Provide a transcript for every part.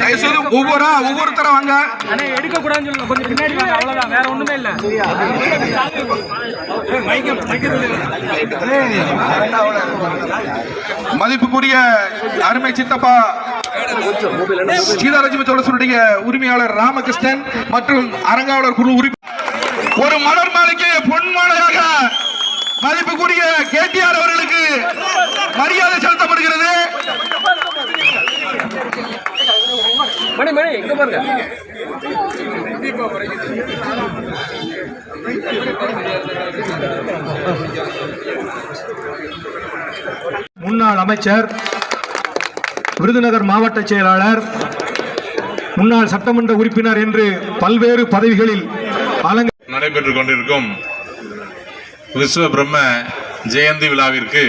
தயவுசெய்து ஒவ்வொரு ஒவ்வொருத்தர வாங்க. எடுக்க கூடாதுன்னு சொல்லுங்க கொஞ்சம் பின்னாடி வாங்க அவ்வளவுதான். வேற ஒண்ணுமே இல்ல. மதிப்புக்குரிய அருமை சித்தப்பா சீதாலட்சுமி சோழசனுடைய உரிமையாளர் ராமகிருஷ்ணன் மற்றும் அரங்காவலர் குழு உறுப்பி ஒரு மலர் மாலைக்கு பொன் மாலையாக மதிப்புக்குரிய கேடிஆர் அவர்களுக்கு மரியாதை செலுத்தப்படுகிறது. மணி மணி இங்க பாருங்க. முன்னாள் அமைச்சர் விருதுநகர் மாவட்ட செயலாளர் முன்னாள் சட்டமன்ற உறுப்பினர் என்று பல்வேறு பதவிகளில் அலங்க நடைபெற்றுக் கொண்டிருக்கும் விஸ்வ பிரம்ம ஜெயந்தி விழாவிற்கு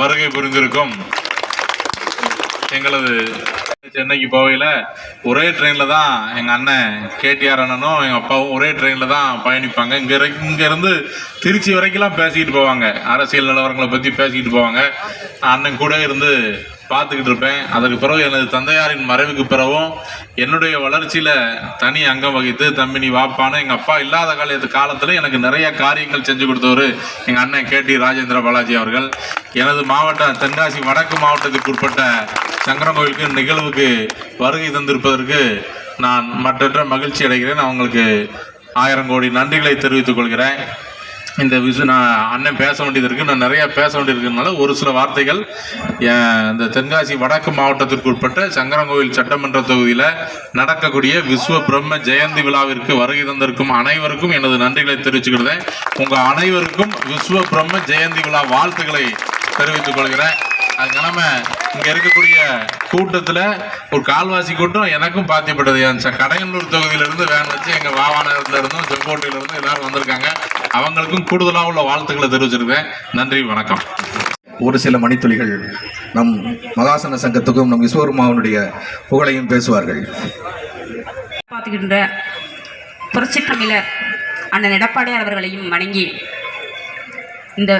வருகை புரிந்திருக்கும் எங்களது சென்னைக்கு போகையில் ஒரே ட்ரெயினில் தான் எங்கள் அண்ணன் கேடிஆர் அண்ணனும் எங்கள் அப்பாவும் ஒரே ட்ரெயினில் தான் பயணிப்பாங்க. இங்கே இங்கேருந்து திருச்சி வரைக்கும்லாம் பேசிக்கிட்டு போவாங்க. அரசியல் நிலவரங்களை பற்றி பேசிக்கிட்டு போவாங்க. அண்ணன் கூட இருந்து பார்த்துக்கிட்டு இருப்பேன். அதற்கு பிறகு எனது தந்தையாரின் மறைவுக்கு பிறகும் என்னுடைய வளர்ச்சியில் தனி அங்கம் வகித்து தம்பி நீ வாப்பான்னு எங்கள் அப்பா இல்லாத காலத்து காலத்தில் எனக்கு நிறைய காரியங்கள் செஞ்சு கொடுத்தவர் எங்கள் அண்ணன் கே. டி. ராஜேந்திர பாலாஜி அவர்கள். எனது மாவட்டம் தென்காசி வடக்கு மாவட்டத்துக்கு உட்பட்ட சங்கரங்கோயிலுக்கு நிகழ்வுக்கு வருகை தந்திருப்பதற்கு நான் மற்றற்ற மகிழ்ச்சி அடைகிறேன். அவங்களுக்கு ஆயிரம் கோடி நன்றிகளை தெரிவித்துக் கொள்கிறேன். இந்த விஷயம் நான் அண்ணன் பேச வேண்டியது இருக்கு. நான் நிறைய பேச வேண்டியிருக்கிறதுனால ஒரு சில வார்த்தைகள் இந்த தென்காசி வடக்கு மாவட்டத்திற்கு உட்பட்ட சங்கரங்கோவில் சட்டமன்ற தொகுதியில் நடக்கக்கூடிய விஸ்வ பிரம்ம ஜெயந்தி விழாவிற்கு வருகை தந்திருக்கும் அனைவருக்கும் எனது நன்றிகளை தெரிவிச்சுக்கிறேன் உங்கள் அனைவருக்கும் விஸ்வ பிரம்ம ஜெயந்தி விழா வாழ்த்துக்களை தெரிவித்துக் கொள்கிறேன். அது கிழம இங்க இருக்கக்கூடிய கூட்டத்துல ஒரு கால்வாசி கூட்டம் எனக்கும் பாத்தியப்பட்டது. கடையனூர் தொகுதியிலிருந்து வேன் வச்சு எங்க வாவானகத்துல இருந்தும் செங்கோட்டையில இருந்தும் எல்லாரும் வந்திருக்காங்க. அவங்களுக்கும் கூடுதலா உள்ள வாழ்த்துக்களை தெரிவிச்சிருக்கேன் நன்றி வணக்கம். ஒரு சில மணித்துளிகள் நம் மகாசன சங்கத்துக்கும் நம் விஸ்வகர்மாவனுடைய புகழையும் பேசுவார்கள். பார்த்துக்கின்ற புரட்சி தமிழர் அண்ணன் எடப்பாடியார் அவர்களையும் வணங்கி இந்த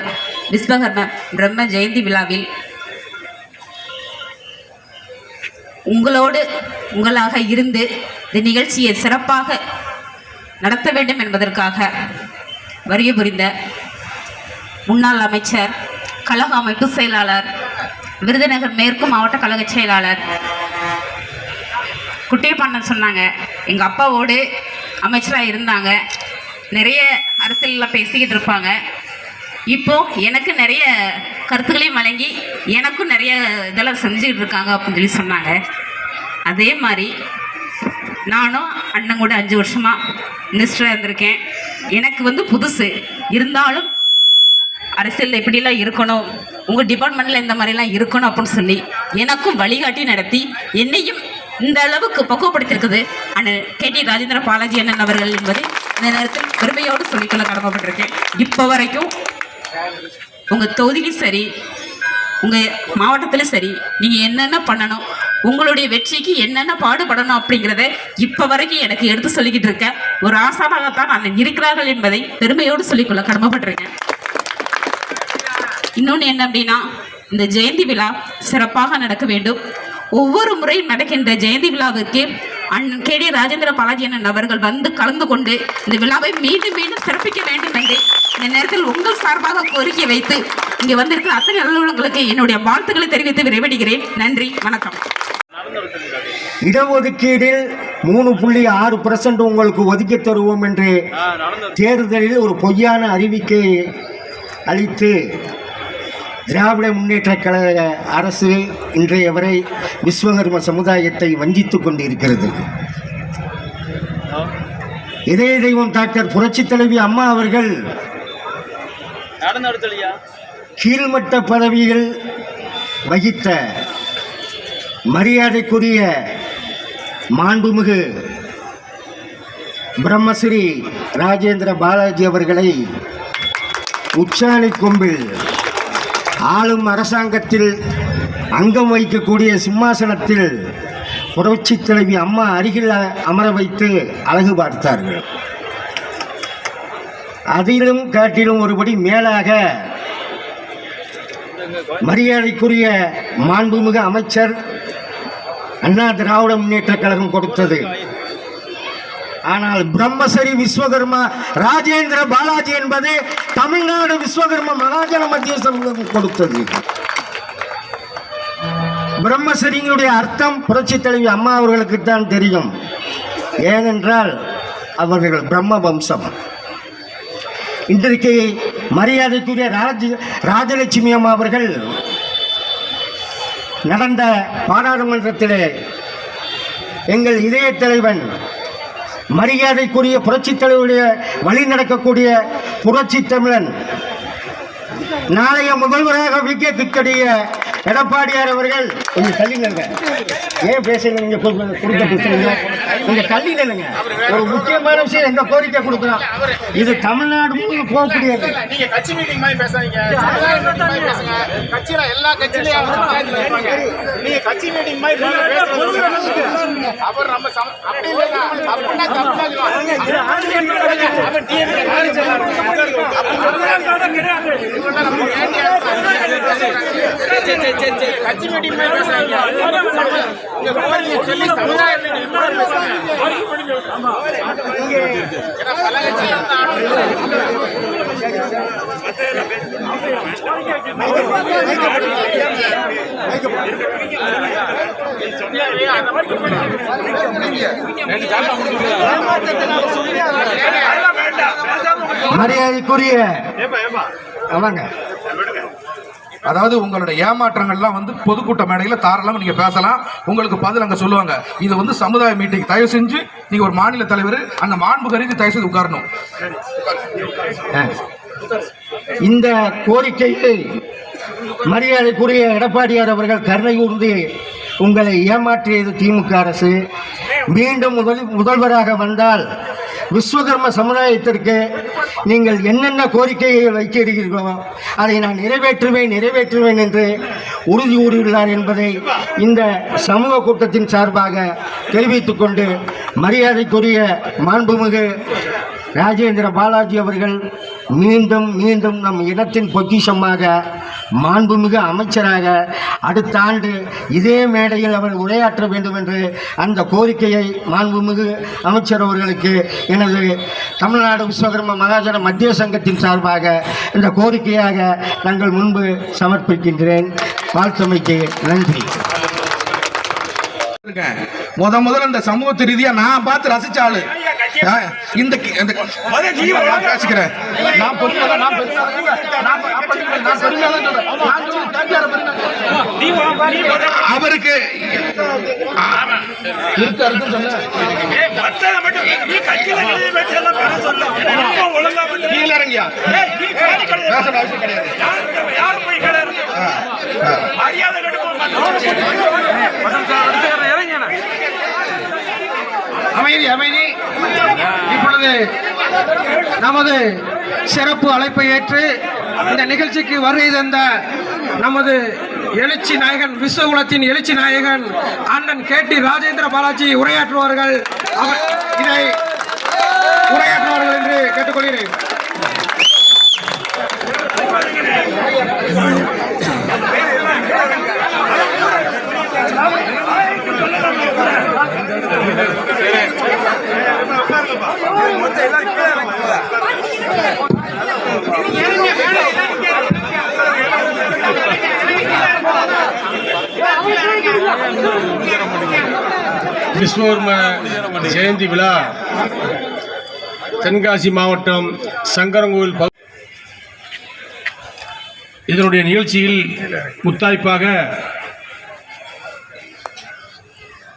விஸ்வகர்ம பிரம்ம ஜெயந்தி விழாவில் உங்களோடு உங்களாக இருந்து இந்த நிகழ்ச்சியை சிறப்பாக நடத்த வேண்டும் என்பதற்காக வருகை புரிந்த முன்னாள் அமைச்சர் கழக அமைப்பு செயலாளர் விருதுநகர் மேற்கு மாவட்ட கழக செயலாளர் குட்டியப்பாண்டன் சொன்னாங்க. எங்கள் அப்பாவோடு அமைச்சராக இருந்தாங்க. நிறைய அரசியலில் பேசிக்கிட்டு இருப்பாங்க. இப்போ எனக்கு நிறைய கருத்துக்களையும் வழங்கி எனக்கும் நிறைய இதெல்லாம் செஞ்சுக்கிட்டு இருக்காங்க அப்படின்னு சொல்லி சொன்னாங்க. அதே மாதிரி நானும் அண்ணன் கூட அஞ்சு வருஷமாக மினிஸ்டராக இருந்திருக்கேன். எனக்கு வந்து புதுசு. இருந்தாலும் அரசியலில் இப்படிலாம் இருக்கணும். உங்கள் டிபார்ட்மெண்ட்டில் இந்த மாதிரிலாம் இருக்கணும் அப்படின்னு சொல்லி எனக்கும் வழிகாட்டி நடத்தி என்னையும் இந்த அளவுக்கு பக்குவப்படுத்தியிருக்குது. அண்ணன் கே டி ராஜேந்திர பாலாஜி அண்ணன் அவர்கள் என்பதை இந்த நேரத்தில் பெருமையோடு சொல்லிக்கொள்ள கடமைப்பட்டிருக்கேன். இப்போ வரைக்கும் உங்கள் தொகுதியிலும் சரி உங்கள் மாவட்டத்திலும் சரி நீங்கள் என்னென்ன பண்ணணும் உங்களுடைய வெற்றிக்கு என்னென்ன பாடுபடணும் அப்படிங்கிறத இப்போ வரைக்கும் எனக்கு எடுத்து சொல்லிக்கிட்டு இருக்க. ஒரு ஆசானாகத்தான் நான் இருக்கிறார்கள் என்பதை பெருமையோடு சொல்லிக்கொள்ள கடமைப்பட்டிருக்கேன். இன்னொன்று என்ன அப்படின்னா இந்த ஜெயந்தி விழா சிறப்பாக நடக்க வேண்டும். ஒவ்வொரு முறையும் நடக்கின்ற ஜெயந்தி விழாவிற்கு அண்ணன் கே டி ராஜேந்திர பாலாஜி அண்ணன் அவர்கள் வந்து கலந்து கொண்டு இந்த விழாவை மீண்டும் மீண்டும் சிறப்பிக்க வேண்டும் என்று இந்த நேரத்தில் உங்கள் சார்பாக கோரிக்கை வைத்து இங்கே வந்திருக்கிற அத்தனை அலுவலங்களுக்கு என்னுடைய வாழ்த்துக்களை தெரிவித்து விரைவடைகிறேன் நன்றி வணக்கம். இடஒதுக்கீடில் மூணு புள்ளி ஆறு பர்சன்ட் உங்களுக்கு ஒதுக்கி தருவோம் என்று தேர்தலில் ஒரு பொய்யான அறிவிக்கை அளித்து திராவிட முன்னேற்ற கழக அரசு இன்றைய வரை விஸ்வகர்ம சமுதாயத்தை வஞ்சித்துக் கொண்டிருக்கிறது. இதய தெய்வம் டாக்டர் புரட்சித் தலைவி அம்மா அவர்கள் கீழ்மட்ட பதவிகள் வகித்த மரியாதைக்குரிய மாண்புமிகு பிரம்மஸ்ரீ ராஜேந்திர பாலாஜி அவர்களை உச்சாணி கொம்பில் ஆளும் அரசாங்கத்தில் அங்கம் வைக்கக்கூடிய சிம்மாசனத்தில் புரட்சி தலைவி அம்மா அருகில் அமர வைத்து அழகு பார்த்தார்கள். அதிலும் காட்டிலும் ஒருபடி மேலாக மரியாதைக்குரிய மாண்புமிகு அமைச்சர் அண்ணா திராவிட முன்னேற்ற கழகம் கொடுத்தது. ஆனால் பிரம்மசரி விஸ்வகர்மா ராஜேந்திர பாலாஜி என்பது தமிழ்நாடு விஸ்வகர்ம மகாஜன மத்திய சமூகம் கொடுத்தது. பிரம்மசரிங்களுடைய அர்த்தம் புரட்சி தலைவி அம்மா அவர்களுக்கு தான் தெரியும். ஏனென்றால் அவர்கள் பிரம்ம வம்சம் இன்றைக்கு மரியாதைக்குரிய ராஜ ராஜலட்சுமி அம்மா அவர்கள் நடந்த பாராளுமன்றத்திலே எங்கள் இதய தலைவன் மரியாதைக்குரிய புரட்சித் தலைவருடைய வழி நடக்கக்கூடிய புரட்சி தமிழன் நாளைய முதல்வராக விக்கக்கூடிய எடப்பாடியார் அவர்கள் கொஞ்சம் தள்ளி நில்லுங்க ஏன் பேசுங்க நீங்க கொடுக்க பேசுறீங்க நீங்க தள்ளி நில்லுங்க ஒரு முக்கியமான விஷயம் எந்த கோரிக்கை கொடுக்குறோம் இது தமிழ்நாடு முழுக்க போகக்கூடியது நீங்க கட்சி மீட்டிங் மாதிரி பேசுங்க கட்சியில எல்லா கட்சியிலயும் அவர் பஞ்சாயத்துல இருப்பாங்க நீங்க கட்சி மீட்டிங் மாதிரி அவர் நம்ம அப்படி இல்லைங்க அப்படின்னா டிஎம்கே கட்சி மீட்டிங் மாதிரி சொல்லி சமுதாய மீட்டிங் மாதிரி பேசுங்க ஏன்னா பல கட்சிகள் வந்து ஆட்சி மரியாதைக்குரிய ஆமாங்க அதாவது உங்களுடைய ஏமாற்றங்கள்லாம் வந்து பொதுக்கூட்ட மேடையில் தாராளமாக நீங்கள் பேசலாம். உங்களுக்கு பதில் அங்கே சொல்லுவாங்க. இது வந்து சமுதாய மீட்டிங் தயவு செஞ்சு நீங்கள் ஒரு மாநில தலைவர் அந்த மாண்பு கருதி தயவு செய்து உட்காரணும். இந்த கோரிக்கையை மரியாதைக்குரிய எடப்பாடியார் அவர்கள் கருணை கூர்ந்து உங்களை ஏமாற்றியது திமுக அரசு. மீண்டும் முதல் முதல்வராக வந்தால் விஸ்வகர்ம சமுதாயத்திற்கு நீங்கள் என்னென்ன கோரிக்கையை வைக்கிறீர்களோ அதை நான் நிறைவேற்றுவேன் நிறைவேற்றுவேன் என்று உறுதி கூறியுள்ளார் என்பதை இந்த சமூக கூட்டத்தின் சார்பாக தெரிவித்துக் கொண்டு மரியாதைக்குரிய மாண்புமிகு ராஜேந்திர பாலாஜி அவர்கள் மீண்டும் மீண்டும் நம் இடத்தின் பொக்கிஷமாக மாண்புமிகு அமைச்சராக அடுத்த ஆண்டு இதே மேடையில் அவர் உரையாற்ற வேண்டும் என்று அந்த கோரிக்கையை மாண்புமிகு அமைச்சர் அவர்களுக்கு எனது தமிழ்நாடு விஸ்வகர்ம மகாஜன மத்திய சங்கத்தின் சார்பாக இந்த கோரிக்கையாக தங்கள் முன்பு சமர்ப்பிக்கின்றேன். வாழ்த்தமைக்கு நன்றி. முத முதல்ல இந்த சமூகத்து ரீதியாக நான் பார்த்து ரசிச்ச இந்த பேசிக்கிறேன். நான் பெருமையா- நான். அவருக்கு இருக்கு இருக்குன்னு சொன்னேன். கீழ இறங்கியா? பேச அவசியம் கிடையாது. இறங்கின அமைதி அமைதி இப்பொழுது நமது சிறப்பு அழைப்பை ஏற்று இந்த நிகழ்ச்சிக்கு வருகை தந்த நமது எழுச்சி நாயகன் விஸ்வகுலத்தின் எழுச்சி நாயகன் அண்ணன் கே டி ராஜேந்திர பாலாஜி உரையாற்றுவார்கள். அவர் இதை உரையாற்றுவார்கள் என்று கேட்டுக்கொள்கிறேன். விஸ்வகர்ம ஜெயந்தி விழா. தென்காசி மாவட்டம் சங்கரங்கோவில் இதனுடைய நிகழ்ச்சியில் முத்தாய்ப்பாக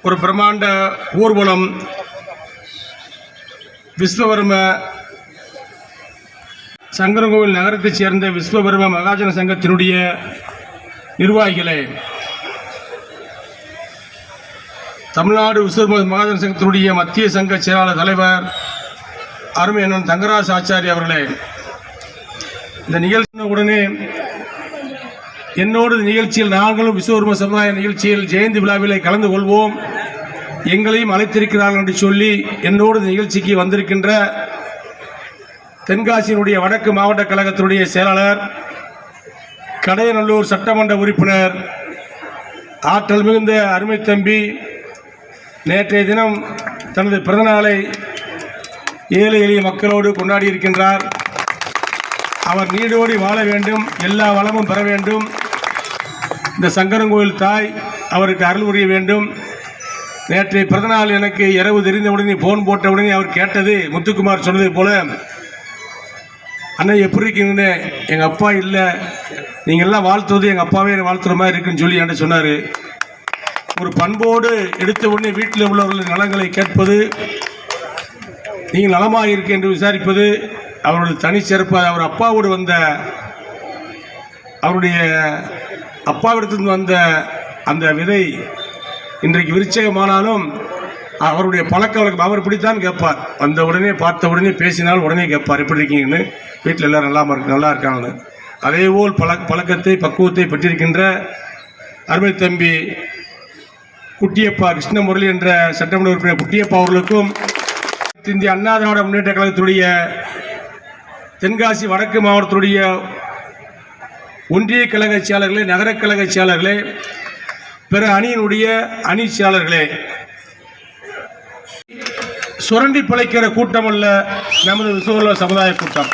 ஒரு பிரம்மாண்ட ஊர்வலம் விஸ்வகர்ம சங்கரங்கோவில் நகரத்தைச் சேர்ந்த விஸ்வகர்ம மகாஜன சங்கத்தினுடைய நிர்வாகிகளை. தமிழ்நாடு விஸ்வகர்ம மகாஜன் சங்கத்தினுடைய மத்திய சங்க செயலாளர் தலைவர் அருமை அண்ணன் தங்கராஜ் ஆச்சாரி அவர்களே இந்த நிகழ்ச்சி உடனே என்னோடு நிகழ்ச்சியில் நாங்களும் விஸ்வகர்ம சமுதாய நிகழ்ச்சியில் ஜெயந்தி விழாவிலே கலந்து கொள்வோம். எங்களையும் அழைத்திருக்கிறார்கள் என்று சொல்லி என்னோடு நிகழ்ச்சிக்கு வந்திருக்கின்ற தென்காசியினுடைய வடக்கு மாவட்ட கழகத்தினுடைய செயலாளர் கடையநல்லூர் சட்டமன்ற உறுப்பினர் ஆற்றல் மிகுந்த அருமை தம்பி நேற்றைய தினம் தனது பிறந்தநாளை ஏழை எளிய மக்களோடு கொண்டாடி இருக்கின்றார். அவர் நீடோடி வாழ வேண்டும் எல்லா வளமும் பெற வேண்டும். இந்த சங்கரங்கோயில் தாய் அவருக்கு அருள் புரிய வேண்டும். நேற்றைய பிறந்தநாள் எனக்கு இரவு தெரிந்தவுடனே ஃபோன் போட்டவுடனே அவர் கேட்டது முத்துக்குமார் சொன்னதை போல அண்ணன் எப்படி இருக்கீங்கன்னு எங்கள் அப்பா இல்லை. நீங்கள் எல்லாம் வாழ்த்துவது எங்கள் அப்பாவே வாழ்த்துற மாதிரி இருக்குன்னு சொல்லி என்கிட்ட சொன்னார். ஒரு பண்போடு எடுத்த உடனே வீட்டில் உள்ளவர்களின் நலங்களை கேட்பது நீங்கள் நலமாக இருக்கு என்று விசாரிப்பது அவருடைய தனிச்சிறப்பு அது அவர் அப்பாவோடு வந்த அவருடைய அப்பாவிடத்திலிருந்து வந்த அந்த விதை இன்றைக்கு விருச்சகமானாலும் அவருடைய பழக்க வழக்கம் அவர் இப்படித்தான் கேட்பார். வந்த உடனே பார்த்த உடனே பேசினால் உடனே கேட்பார் எப்படி இருக்கீங்கன்னு? வீட்டில் எல்லோரும் நல்லா இருக்கு நல்லா இருக்காங்கன்னு. அதேபோல் பழ பழக்கத்தை பக்குவத்தை பெற்றிருக்கின்ற அருமை தம்பி குட்டியப்பா கிருஷ்ணமுரளி என்ற சட்டமன்ற உறுப்பினர் குட்டியப்பா அவர்களுக்கும் இந்திய அண்ணா திராவிட முன்னேற்ற கழகத்துடைய தென்காசி வடக்கு மாவட்டத்துடைய ஒன்றிய கழக செயலர்களே நகர கழக செயலர்களே பிற அணியினுடைய அணி செயலர்களே சுரண்டி பிழைக்கிற கூட்டம் அல்ல நமது விசுவல சமுதாய கூட்டம்.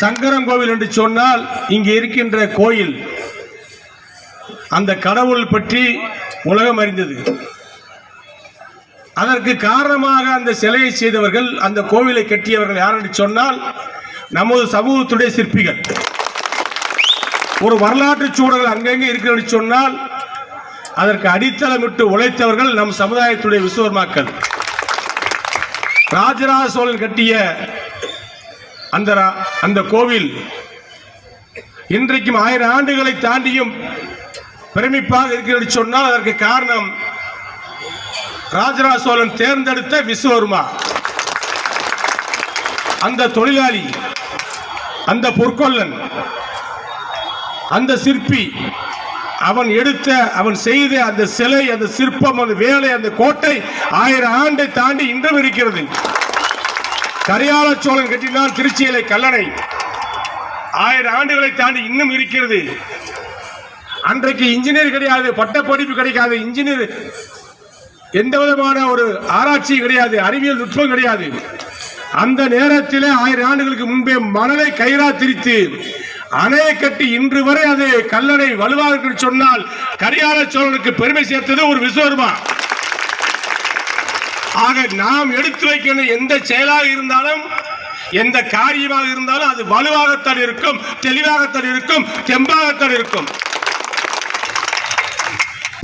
சங்கரங்கோவில் என்று சொன்னால் இங்கே இருக்கின்ற கோயில் அந்த கடவுள் பற்றி உலகம் அறிந்தது. அதற்கு காரணமாக அந்த சிலையை செய்தவர்கள் அந்த கோவிலை கட்டியவர்கள் யார் என்று சொன்னால் நமது சமூகத்துடைய சிற்பிகள். ஒரு வரலாற்று சூழல் அங்கங்கே இருக்கிறது சொன்னால் அதற்கு அடித்தளமிட்டு உழைத்தவர்கள் நம் சமுதாயத்துடைய விசுவர்மாக்கள். ராஜராஜ சோழன் கட்டிய அந்த ரா- அந்த கோவில் இன்றைக்கும் ஆயிரம் ஆண்டுகளை தாண்டியும் பிரமிப்பாக இருக்கிறது சொன்னால் அதற்கு காரணம் ராஜராஜ சோழன் தேர்ந்தெடுத்த விஸ்வவர்மா அந்த தொழிலாளி அந்த பொற்கொல்லன் அந்த சிற்பி அவன் எடுத்த அவன் செய்த அந்த சிலை அந்த சிற்பம் அந்த வேலை அந்த கோட்டை ஆயிரம் ஆண்டை தாண்டி இன்றும் இருக்கிறது. கரியால சோழன் கட்டினான் திருச்சியிலே கல்லணை. ஆயிரம் ஆண்டுகளை தாண்டி இன்னும் இருக்கிறது. அன்றைக்கு இன்ஜினியர் கிடையாது பட்டப்படிப்பு கிடைக்காது இன்ஜினியர் எந்த விதமான ஒரு ஆராய்ச்சி கிடையாது அறிவியல் நுட்பம் கிடையாது. அந்த நேரத்தில் ஆயிரம் ஆண்டுகளுக்கு முன்பே மணலை கயிறா திரித்து அணையை கட்டி இன்று வரை அது கல்லணை வலுவாக சொன்னால் கரியால சோழனுக்கு பெருமை சேர்த்தது ஒரு விஸ்வர்மா ஆக நாம் எடுத்து வைக்கிற எந்த செயலாக இருந்தாலும் எந்த காரியமாக இருந்தாலும் அது வலுவாகத்தான் இருக்கும் தெளிவாகத்தான் இருக்கும் தெம்பாகத்தான் இருக்கும்.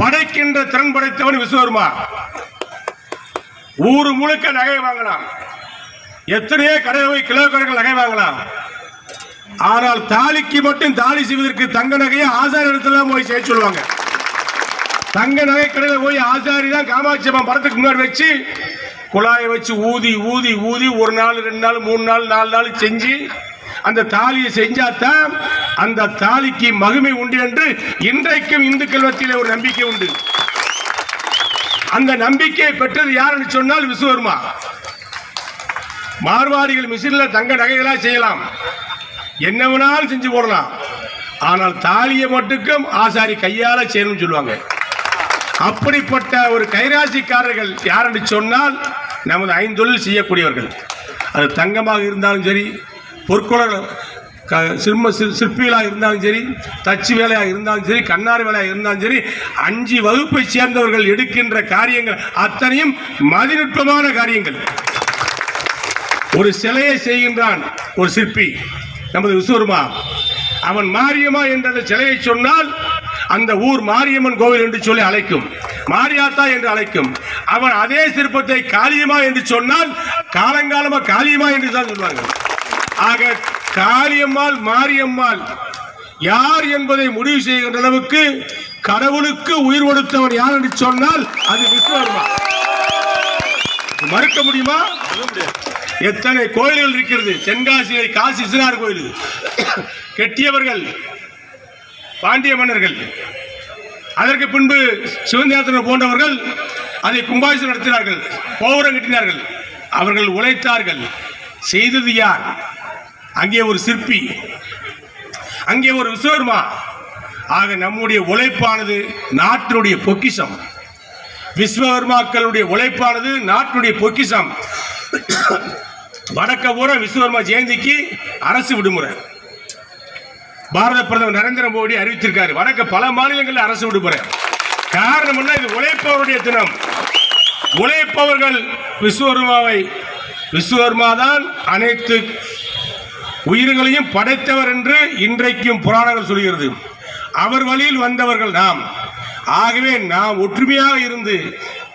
படைக்கின்ற திறன் படைத்தவன் விஸ்வகர்மா. ஊரு முழுக்க நகை வாங்கலாம். எத்தனையோ கடை கிலோ கணக்கில் நகை வாங்கலாம். ஆனால் தாலிக்கு மட்டும் தாலி செய்வதற்கு தங்க நகையை ஆசாரி இடத்துல போய் செய்ய சொல்லுவாங்க. தங்க நகை கடையில் போய் ஆசாரி தான் காமாட்சி அம்மன் படத்துக்கு முன்னாடி வச்சு குழாயை வச்சு ஊதி ஊதி ஊதி ஒரு நாள் ரெண்டு நாள் மூணு நாள் நாலு நாள் செஞ்சு அந்த தாலியை செஞ்சாதான் அந்த தாலிக்கு மகிமை உண்டு என்று இன்றைக்கும் இந்துக்கள் மத்தியிலே ஒரு நம்பிக்கை உண்டு. அந்த நம்பிக்கையை பெற்றது யாருன்னு சொன்னால் விஸ்வவர்மா மார்வாடிகள் மிஷினில் தங்க நகைகளாக செய்யலாம். என்ன வேணாலும் செஞ்சு போடலாம். ஆனால் தாலியை மட்டுக்கும் ஆசாரி கையால செய்யணும்னு சொல்லுவாங்க. அப்படிப்பட்ட ஒரு கைராசிக்காரர்கள் யார் என்று சொன்னால் நமது ஐந்தொழில் செய்யக்கூடியவர்கள். அது தங்கமாக இருந்தாலும் சரி பொற்கொடர் க சிம்ம சிற் சிற்பிகளாக இருந்தாலும் சரி தச்சு வேலையாக இருந்தாலும் சரி கண்ணாறு வேலையாக இருந்தாலும் சரி அஞ்சு வகுப்பை சேர்ந்தவர்கள் எடுக்கின்ற காரியங்கள் அத்தனையும் மதிநுட்பமான காரியங்கள். ஒரு சிலையை செய்கின்றான் ஒரு சிற்பி நமது விஸ்வருமா. அவன் மாரியம்மா என்ற அந்த சிலையை சொன்னால் அந்த ஊர் மாரியம்மன் கோவில் என்று சொல்லி அழைக்கும். மாரியாத்தா என்று அழைக்கும். அவன் அதே சிற்பத்தை காளியம்மா என்று சொன்னால் காலங்காலமா காளியமா என்று தான் சொல்வாங்க ஆக காளியம்மாள் மாரியம்மாள் யார் என்பதை முடிவு செய்கின்ற அளவுக்கு கடவுளுக்கு உயிர் கொடுத்தவர் யார் என்று சொன்னால் அது விஸ்வகர்மா. மறுக்க முடியுமா? எத்தனை கோயில்கள் இருக்கிறது? தென்காசியை காசி சிறார் கோயில். கெட்டியவர்கள் பாண்டிய மன்னர்கள். அதற்கு பின்பு சிவந்தியாத்திரன் போன்றவர்கள் அதை கும்பாபிஷேகம் நடத்தினார்கள் கோபுரம் கட்டினார்கள். அவர்கள் உழைத்தார்கள். செய்தது யார்? அங்கே ஒரு சிற்பி. அங்கே ஒரு விஸ்வகர்மா. ஆக நம்முடைய உழைப்பானது நாட்டினுடைய பொக்கிஷம். விஸ்வகர்மாக்களுடைய உழைப்பானது நாட்டினுடைய பொக்கிஷம். வடக்க பூரா விஸ்வகர்மா ஜெயந்திக்கு அரசு விடுமுறை. பாரத பிரதமர் நரேந்திர மோடி அறிவித்திருக்காரு. வடக்க பல மாநிலங்களில் அரசு விடுமுறை. காரணம் என்ன? இது உழைப்பவருடைய தினம். உழைப்பவர்கள் விஸ்வகர்மாவை விஸ்வகர்மா தான் அனைத்து உயிர்களையும் படைத்தவர் என்று இன்றைக்கும் புராணங்கள் சொல்கிறது. அவர் வழியில் வந்தவர்கள் நாம். ஆகவே நாம் ஒற்றுமையாக இருந்து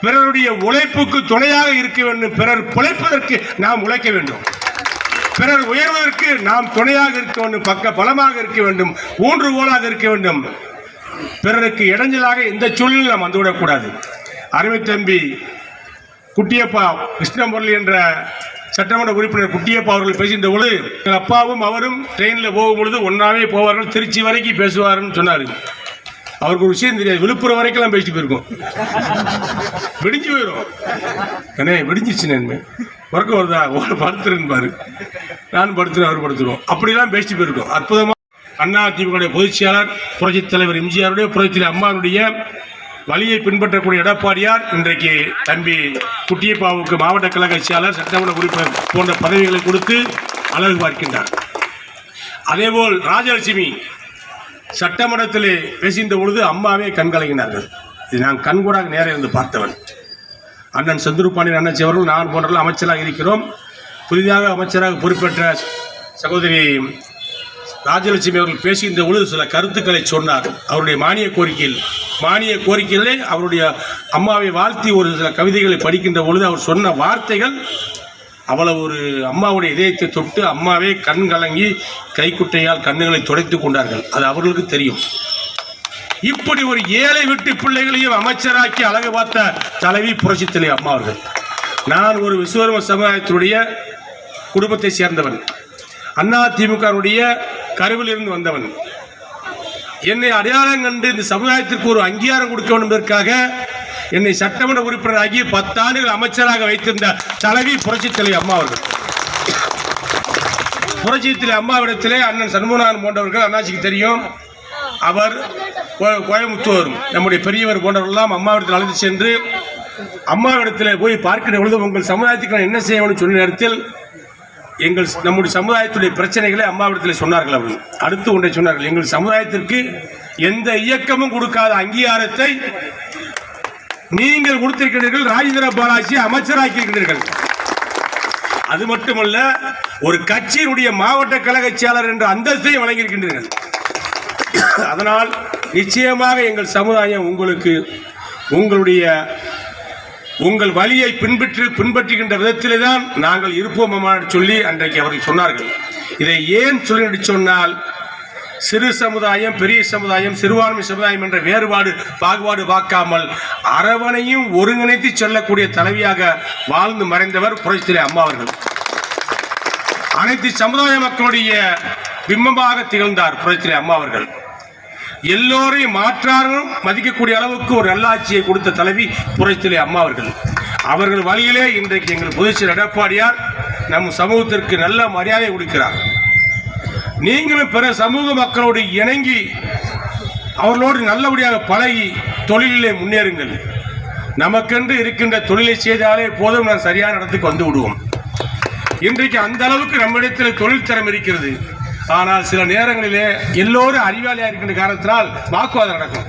பிறருடைய உழைப்புக்கு துணையாக இருக்க வேண்டும். பிறர் பிழைப்பதற்கு நாம் உழைக்க வேண்டும். பிறர் உயர்வதற்கு நாம் துணையாக இருக்க வேண்டும். பக்க பலமாக இருக்க வேண்டும். ஊன்றுகோலாக இருக்க வேண்டும். பிறருக்கு இடைஞ்சலாக எந்த சூழலில் நாம் வந்துவிடக்கூடாது. அருமை தம்பி குட்டியப்பா கிருஷ்ணமுரளி என்ற சட்டமன்ற உறுப்பினர் குட்டியப்பா அவர்கள் பேசுகின்ற பொழுது எங்கள் அப்பாவும் அவரும் ட்ரெயினில் போகும் பொழுது ஒன்றாவே போவார்கள் திருச்சி வரைக்கும் பேசுவாருன்னு சொன்னார். அவருக்கு ஒரு விஷயம் தெரியாது விழுப்புரம் வரைக்கும்லாம் பேசிட்டு போயிருக்கோம். விடிஞ்சு போயிடும் அண்ணே விடிஞ்சிச்சு நான் உறக்கம் வருதா? ஒரு படுத்துருன்னு பாரு. நான் படுத்துறேன் அவர் படுத்துருவோம். அப்படிலாம் பேசிட்டு போயிருக்கோம். அற்புதமாக அண்ணா திமுக பொதுச் செயலாளர் புரட்சித் தலைவர் எம்ஜிஆருடைய புரட்சித் அம்மாவுடைய வழியை பின்பற்றக்கூடிய எடப்பாடியார் இன்றைக்கு தம்பி குட்டியப்பாவுக்கு மாவட்ட கழக செயலாளர் சட்டமன்ற உறுப்பினர் போன்ற பதவிகளை கொடுத்து அழகு பார்க்கின்றார். அதேபோல் ராஜலட்சுமி சட்டமன்றத்தில் பேசுகின்ற பொழுது அம்மாவே கண்கலங்கினார்கள் இது நான் கண்கூடாக நேரம் இருந்து பார்த்தவன். அண்ணன் செந்தூர்பாண்டியன் அண்ணன் அவர்கள் நான் போன்றவர்கள் அமைச்சராக இருக்கிறோம். புதிதாக அமைச்சராக பொறுப்பேற்ற சகோதரி ராஜலட்சுமி அவர்கள் பேசுகின்ற பொழுது சில கருத்துக்களை சொன்னார். அவருடைய மானிய கோரிக்கையில் மானிய கோரிக்கையிலே அவருடைய அம்மாவை வாழ்த்தி ஒரு சில கவிதைகளை படிக்கின்ற பொழுது அவர் சொன்ன வார்த்தைகள் அவ்வளவு ஒரு அம்மாவுடைய இதயத்தை தொட்டு அம்மாவே கண் கலங்கி கைக்குட்டையால் கண்ணுகளை துடைத்துக் கொண்டார்கள். அது அவர்களுக்கு தெரியும். இப்படி ஒரு ஏழை விட்டு பிள்ளைகளையும் அமைச்சராக்கி அழகு பார்த்த தலைவி புரட்சித்தலை அம்மா அவர்கள். நான் ஒரு விஸ்வரம சமுதாயத்தினுடைய குடும்பத்தை சேர்ந்தவன். அண்ணா திமுகவுடைய கருவிலிருந்து வந்தவன். என்னை அடையாளம் கண்டு இந்த சமுதாயத்திற்கு ஒரு அங்கீகாரம் கொடுக்க வேண்டும் என்பதற்காக என்னை சட்டமன்ற உறுப்பினராகி பத்தாண்டுகள் அமைச்சராக வைத்திருந்த தலைவி புரட்சித்தலை அம்மா அவர்கள். புரட்சித்தலை அம்மாவிடத்திலே அண்ணன் சண்முகநாதன் போன்றவர்கள் அண்ணாச்சிக்கு தெரியும். அவர் கோ- கோயமுத்தூர் நம்முடைய பெரியவர் போன்றவர்கள்லாம் அம்மாவிடத்தில் அழைத்து சென்று அம்மாவிடத்தில் போய் பார்க்கிற பொழுது உங்கள் சமுதாயத்துக்கு நான் என்ன செய்யணும்னு சொன்ன நேரத்தில் எங்கள் நம்முடைய சமுதாயத்துடைய பிரச்சனைகளை அம்மாவிடத்தில் சொன்னார்கள் அவர்கள். அடுத்து ஒன்றை சொன்னார்கள். எங்கள் சமுதாயத்திற்கு எந்த இயக்கமும் கொடுக்காத அங்கீகாரத்தை நீங்கள் கொடுத்திருக்கிறீர்கள் ராஜேந்திர பாலாஜி அமைச்சராக்கி இருக்கிறீர்கள் அது மட்டுமல்ல ஒரு கட்சியினுடைய மாவட்ட கழக செயலர் என்ற அந்தஸ்தையும் வழங்கியிருக்கின்றீர்கள். அதனால் நிச்சயமாக எங்கள் சமுதாயம் உங்களுக்கு உங்களுடைய உங்கள் வழியை பின்பற்றி பின்பற்றுகின்ற விதத்திலே தான் நாங்கள் இருப்போம் என்று சொல்லி அன்றைக்கு அவர்கள் சொன்னார்கள். இதை ஏன் சொல்லி சொன்னால் சிறு சமுதாயம் பெரிய சமுதாயம் சிறுபான்மை சமுதாயம் என்ற வேறுபாடு பாகுபாடு பார்க்காமல் அரவணையும் ஒருங்கிணைத்து செல்லக்கூடிய தலைவியாக வாழ்ந்து மறைந்தவர் புரட்சித்திலே அம்மா அவர்கள். அனைத்து சமுதாய மக்களுடைய பிம்பமாக திகழ்ந்தார் புரட்சித்திலே அம்மா அவர்கள். எல்லோரையும் மாற்றாரும் மதிக்கக்கூடிய அளவுக்கு ஒரு நல்லாட்சியை கொடுத்த தலைவி புரட்சித்திரை அம்மா அவர்கள். அவர்கள் வழியிலே இன்றைக்கு எங்கள் பொதுச்செயலர் எடப்பாடியார் நம் சமூகத்திற்கு நல்ல மரியாதை கொடுக்கிறார். நீங்களும் பிற சமூக மக்களோடு இணங்கி அவர்களோடு நல்லபடியாக பழகி தொழிலிலே முன்னேறுங்கள். நமக்கென்று இருக்கின்ற தொழிலை செய்தாலே போதும் நான் சரியான இடத்துக்கு வந்து விடுவோம். இன்றைக்கு அந்த அளவுக்கு நம்மிடத்தில் தொழில் தரம் இருக்கிறது. ஆனால் சில நேரங்களிலே எல்லோரும் அறிவாளியா இருக்கின்ற காரணத்தினால் வாக்குவாதம் நடக்கும்.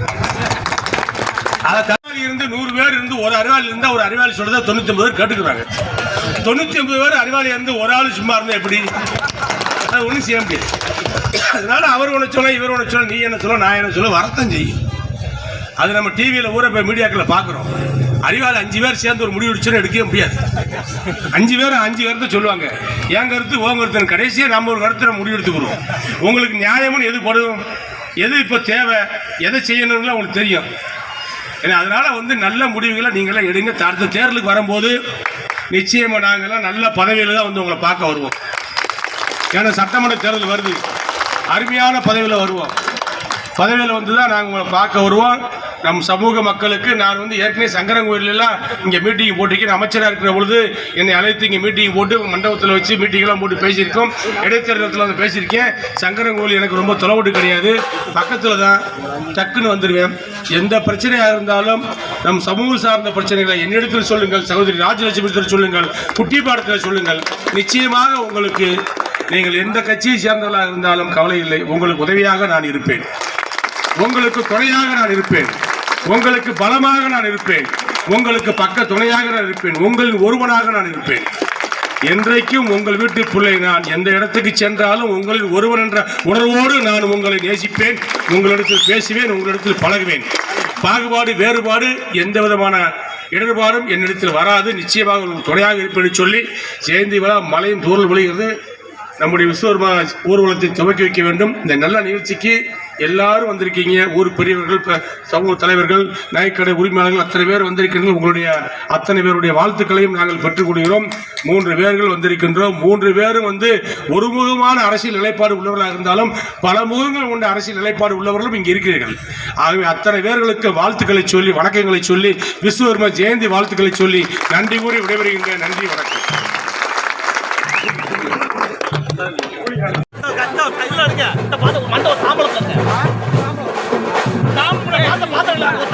அதை தகவல் இருந்து நூறு பேர் இருந்து ஒரு அறிவாளி இருந்தா ஒரு அறிவாளி சொல்றதை தொண்ணூத்தி ஒன்பது பேர் கேட்டுக்கிறாங்க. தொண்ணூத்தி ஒன்பது பேர் அறிவாளி இருந்து ஒரு ஆள் சும்மா இருந்தா எப்படி? அது ஒன்றும் செய்ய முடியாது. அதனால அவர் ஒன்று சொல்ல இவர் ஒன்று சொல்ல நீ என்ன சொல்ல நான் என்ன சொல்ல வரத்தான் செய்யும். அது நம்ம டிவியில் ஊர போய் மீடியாக்களில் பார்க்குறோம். அறிவாளி அஞ்சு பேர் சேர்ந்து ஒரு முடிவு எடுச்சுன்னு எடுக்கவே முடியாது. அஞ்சு பேர் அஞ்சு கருத்தை சொல்லுவாங்க. என் கருத்து உன் கருத்து கடைசியாக நம்ம ஒரு கருத்தை முடிவு எடுத்துக்கிறோம். உங்களுக்கு நியாயம்னு எது படும்? எது இப்போ தேவை? எதை செய்யணும்னு உங்களுக்கு தெரியும். ஏன்னா அதனால் வந்து நல்ல முடிவுகளை நீங்களாம் எடுங்க. அடுத்த தேர்தலுக்கு வரும்போது நிச்சயமாக நாங்கள்லாம் நல்ல பதவியில் தான் வந்து உங்களை பார்க்க வருவோம். ஏன்னா சட்டமன்ற தேர்தல் வருது. அருமையான பதவியில் வருவோம். பதவியில் வந்து தான் நாங்கள் உங்களை பார்க்க வருவோம். நம் சமூக மக்களுக்கு நான் வந்து ஏற்கனவே சங்கரங்கோயிலெல்லாம் இங்கே மீட்டிங் போட்டிருக்கேன். அமைச்சராக இருக்கிற பொழுது என்னை அழைத்து இங்கே மீட்டிங் போட்டு மண்டபத்தில் வச்சு மீட்டிங்லாம் போட்டு பேசியிருக்கோம். இடைத்தேர்தலத்தில் வந்து பேசியிருக்கேன். சங்கரங்கோயில் எனக்கு ரொம்ப தொலைவிட்டு கிடையாது. பக்கத்தில் தான் டக்குன்னு வந்துடுவேன் எந்த பிரச்சனையாக இருந்தாலும் நம் சமூகம் சார்ந்த பிரச்சனைகளை என்னிடத்தில் சொல்லுங்கள். சகோதரி ராஜலட்சுமி சொல்லுங்கள். குட்டிப்பாடத்தில் சொல்லுங்கள். நிச்சயமாக உங்களுக்கு நீங்கள் எந்த கட்சியை சேர்ந்தவர்களாக இருந்தாலும் கவலை இல்லை. உங்களுக்கு உதவியாக நான் இருப்பேன். உங்களுக்கு துணையாக நான் இருப்பேன். உங்களுக்கு பலமாக நான் இருப்பேன். உங்களுக்கு பக்க துணையாக நான் இருப்பேன். உங்களின் ஒருவனாக நான் இருப்பேன். என்றைக்கும் உங்கள் வீட்டு பிள்ளை நான் எந்த இடத்துக்கு சென்றாலும் உங்களில் ஒருவன் என்ற உணர்வோடு நான் உங்களை நேசிப்பேன். உங்களிடத்தில் பேசுவேன் உங்களிடத்தில் பழகுவேன். பாகுபாடு வேறுபாடு எந்த விதமான இடர்பாடும் என்னிடத்தில் வராது. நிச்சயமாக உங்களுக்கு துணையாக இருப்பேன் சொல்லி ஜெயந்தி விழா மலையும் தூரல் விழுகிறது. நம்முடைய விஸ்வர்மா ஊர்வலத்தை துவக்கி வைக்க வேண்டும். இந்த நல்ல நிகழ்ச்சிக்கு எல்லாரும் வந்திருக்கீங்க. ஊர் பெரியவர்கள் சமூக தலைவர்கள் நாய்க்கடை உரிமையாளர்கள் அத்தனை பேர் வந்திருக்கிறீர்கள் உங்களுடைய அத்தனை பேருடைய வாழ்த்துக்களையும் நாங்கள் பெற்றுக்கொள்கிறோம். மூன்று பேர்கள் வந்திருக்கின்றோம். மூன்று பேரும் வந்து ஒருமுகமான அரசியல் நிலைப்பாடு உள்ளவர்களாக இருந்தாலும் பல முகங்கள் கொண்ட அரசியல் நிலைப்பாடு உள்ளவர்களும் இங்கே இருக்கிறீர்கள். ஆகவே அத்தனை பேர்களுக்கு வாழ்த்துக்களை சொல்லி வணக்கங்களை சொல்லி விஸ்வகர்ம ஜெயந்தி வாழ்த்துக்களை சொல்லி நன்றி கூறி விடைபெறுகின்ற நன்றி வணக்கம். மண்டபம் சாம்பளத்தை Yeah.